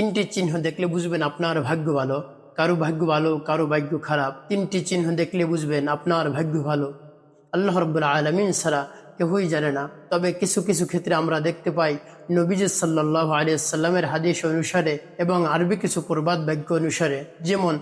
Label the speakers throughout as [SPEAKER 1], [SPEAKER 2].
[SPEAKER 1] তিনটি চিহ্ন দেখলে বুঝবেন আপনার ভাগ্য ভালো, কারও ভাগ্য ভালো, কারও ভাগ্য খারাপ। তিনটি চিহ্ন দেখলে বুঝবেন আপনার ভাগ্য ভালো। আল্লাহ রব্বুল আলমিন ছাড়া কেউই জানে না। তবে কিছু কিছু ক্ষেত্রে আমরা দেখতে পাই, নবীজ সাল্লাহ আলিয়াল্লামের হাদিস অনুসারে এবং আরবি কিছু প্রবাদ বাক্য অনুসারে, যেমন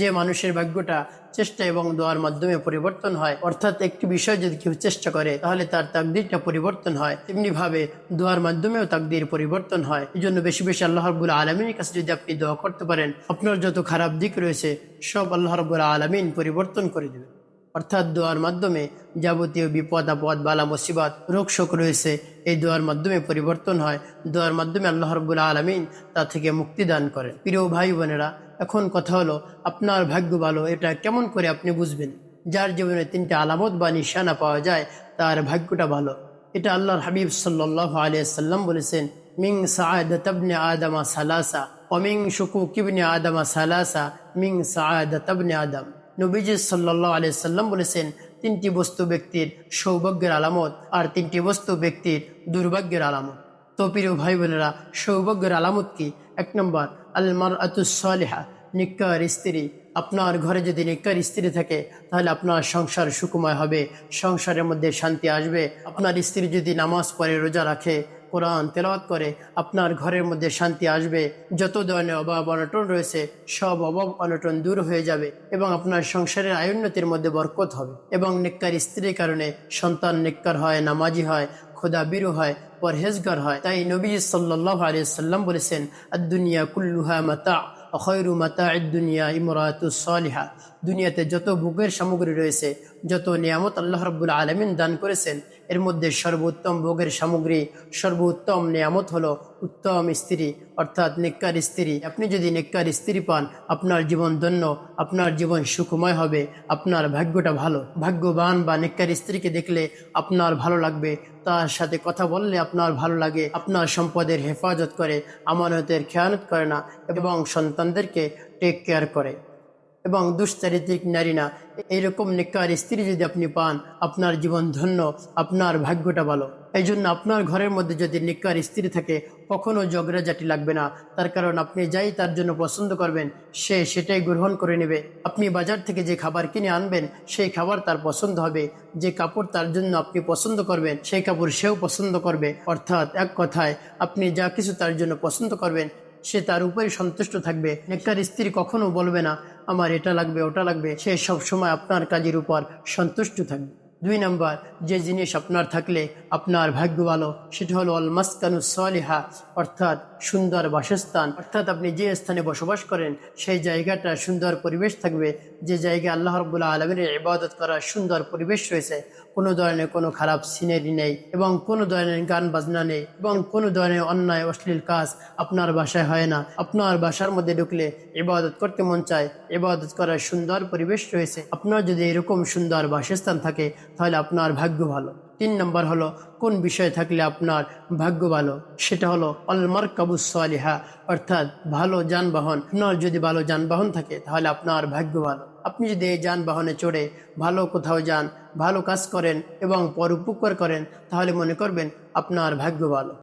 [SPEAKER 1] যে মানুষের ভাগ্যটা চেষ্টা এবং দোয়ার মাধ্যমে পরিবর্তন হয়। অর্থাৎ একটি বিষয় যদি কেউ চেষ্টা করে, তাহলে তার তাকদিরটা পরিবর্তন হয়। তেমনি ভাবে দোয়ার মাধ্যমেও তাকদির পরিবর্তন হয়। এই জন্য বেশি বেশি আল্লাহ রব্বুল আলমিনের কাছে যদি আপনি দোয়া করতে পারেন, আপনার যত খারাপ দিক রয়েছে, সব আল্লাহ রব্বুল আলমিন পরিবর্তন করে দেবে অর্থাৎ দোয়ার মাধ্যমে যাবতীয় বিপদ, আপদ, বালা, মুসিবত রোগ শোক রয়েছে, এই দোয়ার মাধ্যমে পরিবর্তন হয়। দোয়ার মাধ্যমে আল্লাহ রব্বুল আলমিন তা থেকে মুক্তি দান করেন। প্রিয় ভাই বোনেরা, এখন কথা হলো, আপনার ভাগ্য ভালো, এটা কেমন করে আপনি বুঝবেন? যার জীবনে তিনটা আলামত বা নিশানা পাওয়া যায়, তার ভাগ্যটা ভালো। এটা আল্লাহর হাবিব সাল্লাহ আলিয়াল্লাম বলেছেন মিং সাআদাতবনে আদামা সালাসা অমিং শুকু কিবনে আদামা সালাসা মিং সাআদাতবনে আদম। নবীজি সাল্লাহ আলিয়াল্লাম বলেছেন, তিনটি বস্তু ব্যক্তির সৌভাগ্যের আলামত আর তিনটি বস্তু ব্যক্তির দুর্ভাগ্যের আলামত। তো প্রিয় ভাই বোনেরা সৌভাগ্যের আলামত কি? এক নম্বর আলমার আতুসলেহা নিকার স্ত্রী। আপনার ঘরে যদি নিকার স্ত্রী থাকে, তাহলে আপনার সংসার সুকুময় হবে, সংসারের মধ্যে শান্তি আসবে। আপনার স্ত্রী যদি নামাজ পড়ে, রোজা রাখে কোরআন তেলাওয়াত করে, আপনার ঘরের মধ্যে শান্তি আসবে। যত ধরনের অভাব অনটন রয়েছে, সব অভাব অনটন দূর হয়ে যাবে এবং আপনার সংসারের আয়োন্নতির মধ্যে বরকত হবে এবং নেককার স্ত্রীর কারণে সন্তান নেককার হয়, নামাজি হয় খোদা বিরু হয়, পরহেজগার হয়। তাই নবী সাল্লাহ আলিয়াল্লাম বলেছেন আদুনিয়া কুল্লুহা মাতা অখয়রু মাতা দুনিয়া ইমরাতুসলিহা দুনিয়াতে যত ভোগের সামগ্রী রয়েছে, যত নিয়ামত আল্লাহ রব্বুল আলমিন দান করেছেন এর মধ্যে সর্বোত্তম ভোগের সামগ্রী, সর্বোত্তম নিয়ামত হলো উত্তম স্ত্রী, অর্থাৎ নেককার স্ত্রী। আপনি যদি নেককার স্ত্রী পান, আপনার জীবন ধন্য, আপনার জীবন সুখময় হবে, আপনার ভাগ্যটা ভালো। ভাগ্যবান বা নেককার স্ত্রীকে দেখলে আপনার ভালো লাগবে, তার সাথে কথা বললে আপনার ভালো লাগে, আপনার সম্পদের হেফাজত করে, আমানতের খেয়ানত করে না, এবং সন্তানদেরকে টেক কেয়ার করে। এবং দুশ্চারিত্রিক নারী না এইরকম নিকার স্ত্রী যদি আপনি পান, আপনার জীবন ধন্য, আপনার ভাগ্যটা ভালো। এই জন্য আপনার ঘরের মধ্যে যদি নিকার স্ত্রী থাকে, কখনো ঝগড়াঝাটি লাগবে না। তার কারণ আপনি যাই তার জন্য পছন্দ করবেন, সে সেটাই গ্রহণ করে নেবে। আপনি বাজার থেকে যে খাবার কিনে আনবেন, সেই খাবার তার পছন্দ হবে। যে কাপড় তার জন্য আপনি পছন্দ করবেন, সেই কাপড় সেও পছন্দ করবে। অর্থাৎ এক কথায়, আপনি যা কিছু তার জন্য পছন্দ করবেন সে তার উপরে সন্তুষ্ট থাকবে। নেককার স্ত্রী কখনো বলবে না, আমার এটা লাগবে, ওটা লাগবে। সে সবসময় আপনার কাজের উপর সন্তুষ্ট থাকবে। দুই নম্বর, যে জিনিস আপনার থাকলে আপনার ভাগ্য ভালো, সেটা হলো অল মাসকানু সলিহা, অর্থাৎ সুন্দর বাসস্থান। অর্থাৎ আপনি যে স্থানে বসবাস করেন, সেই জায়গাটা সুন্দর পরিবেশ থাকবে। যে জায়গায় আল্লাহ রবুল্লাহ আলমের ইবাদত করার সুন্দর পরিবেশ রয়েছে, কোনো ধরনের কোনো খারাপ সিনারি নেই এবং কোনো ধরনের গান বাজনা নেই এবং কোনো ধরনের অন্যায় অশ্লীল কাজ আপনার বাসায় হয় না। আপনার বাসার মধ্যে ঢুকলে ইবাদত করতে মন চায়, ইবাদত করার সুন্দর পরিবেশ রয়েছে। আপনার যদি এরকম সুন্দর বাসস্থান থাকে তাহলে আপনার ভাগ্য ভালো। তিন নম্বর হলো, কোন বিষয় থাকলে আপনার ভাগ্য ভালো? সেটা হলো অলমার কাবুস সালিহা, অর্থাৎ ভালো যানবাহন। আপনার যদি ভালো যানবাহন থাকে, তাহলে আপনার ভাগ্য ভালো। আপনি যদি এই যানবাহনে চড়ে ভালো কোথাও যান, ভালো কাজ করেন এবং পর উপকার করেন, তাহলে মনে করবেন আপনার ভাগ্য ভালো।